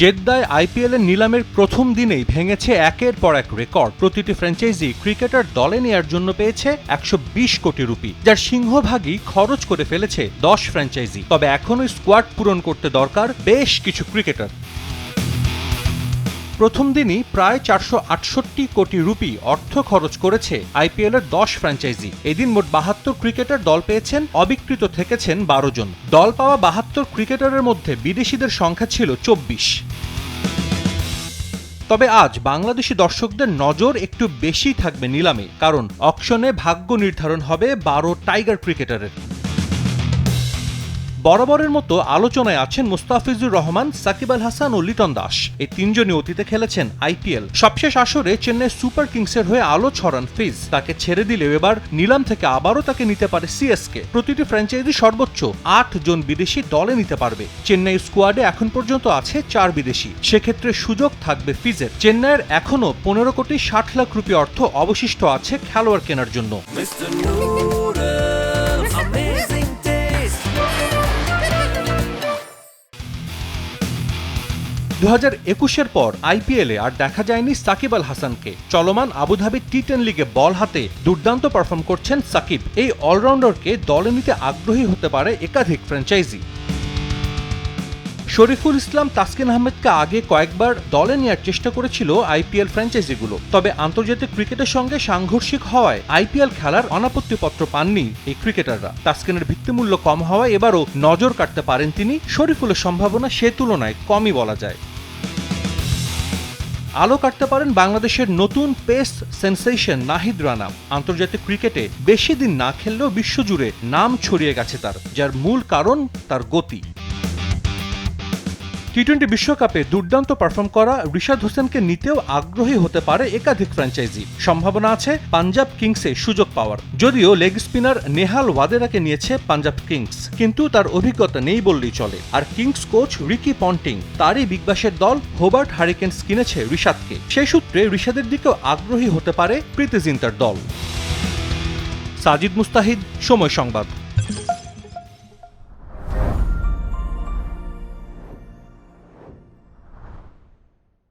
জেদ্দায় আইপিএলের নিলামের প্রথম দিনেই ভেঙেছে একের পর এক রেকর্ড। প্রতিটি ফ্র্যাঞ্চাইজি ক্রিকেটার দলে নেয়ার জন্য পেয়েছে একশো বিশ কোটি রুপি, যার সিংহভাগই খরচ করে ফেলেছে দশ ফ্র্যাঞ্চাইজি। তবে এখনই স্কোয়াড পূরণ করতে দরকার বেশ কিছু ক্রিকেটার। প্রথম দিনই প্রায় চারশো আটষট্টি কোটি রুপি অর্থ খরচ করেছে আইপিএল এর দশ ফ্র্যাঞ্চাইজি। এদিন মোট বাহাত্তর ক্রিকেটার দল পেয়েছেন, অবিকৃত থেকেছেন বারো জন। দল পাওয়া বাহাত্তর ক্রিকেটারের মধ্যে বিদেশিদের সংখ্যা ছিল চব্বিশ। তবে আজ বাংলাদেশি দর্শকদের নজর একটু বেশি থাকবে নিলামে, কারণ অকশনে ভাগ্য নির্ধারণ হবে বারো টাইগার ক্রিকেটারের। বরাবরের মতো আলোচনায় আছেন মুস্তাফিজুর রহমান, সাকিব আল হাসান ও লিটন দাস। এই তিনজনই অতীতে খেলেছেন আইপিএল সবশেষ আসরে চেন্নাই সুপার কিংসের হয়ে আলো ছড়ান ফিজ। তাকে ছেড়ে দিলেও এবার নিলাম থেকে আবারও তাকে নিতে পারে সিএসকে প্রতিটি ফ্র্যাঞ্চাইজি সর্বোচ্চ আট জন বিদেশি দলে নিতে পারবে। চেন্নাই স্কোয়াডে এখন পর্যন্ত আছে চার বিদেশি। সেক্ষেত্রে সুযোগ থাকবে ফিজের। চেন্নাইয়ের এখনও পনেরো কোটি ষাট লাখ রুপি অর্থ অবশিষ্ট আছে খেলোয়াড় কেনার জন্য। দু হাজার একুশের পর আইপিএলে আর দেখা যায়নি সাকিব আল হাসানকে। চলমান আবুধাবি টি টেন লিগে বল হাতে দুর্দান্ত পারফর্ম করছেন সাকিব। এই অলরাউন্ডারকে দলে নিতে আগ্রহী হতে পারে একাধিক ফ্র্যাঞ্চাইজি শরীফুল ইসলাম তাসকিন আহমেদকে আগে কয়েকবার দলে নেওয়ার চেষ্টা করেছিল আইপিএল ফ্র্যাঞ্চাইজিগুলো। তবে আন্তর্জাতিক ক্রিকেটের সঙ্গে সাংঘর্ষিক হওয়ায় আইপিএল খেলার অনাপত্তিপত্র পাননি এই ক্রিকেটাররা। তাসকিনের ভিত্তিমূল্য কম হওয়ায় এবারও নজর কাটতে পারেন তিনি শরীফুলের সম্ভাবনা সে তুলনায় কমই বলা যায়। আলো কাটতে পারেন বাংলাদেশের নতুন পেস সেন্সেশন নাহিদ রানা। আন্তর্জাতিক ক্রিকেটে বেশি দিন না খেললেও বিশ্বজুড়ে নাম ছড়িয়ে গেছে তার, যার মূল কারণ তার গতি। টি টোয়েন্টি বিশ্বকাপে দুর্দান্ত পারফর্ম করা রিশাদ হোসেনকে নিতেও আগ্রহী হতে পারে একাধিক ফ্র্যাঞ্চাইজি সম্ভাবনা আছে পাঞ্জাব কিংসে সুযোগ পাওয়ার। যদিও লেগ স্পিনার নেহাল ওয়াদেরাকে নিয়েছে পাঞ্জাব কিংস, কিন্তু তার অভিজ্ঞতা নেই বললেই চলে। আর কিংস কোচ রিকি পন্টিং তারই বিগবাসের দল হোবার্ট হারিকেন্স কিনেছে রিশাদকে। সেই সূত্রে রিশাদের দিকেও আগ্রহী হতে পারে প্রীতি জিন্তার দল। সাজিদ মুস্তাহিদ, সময় সংবাদ।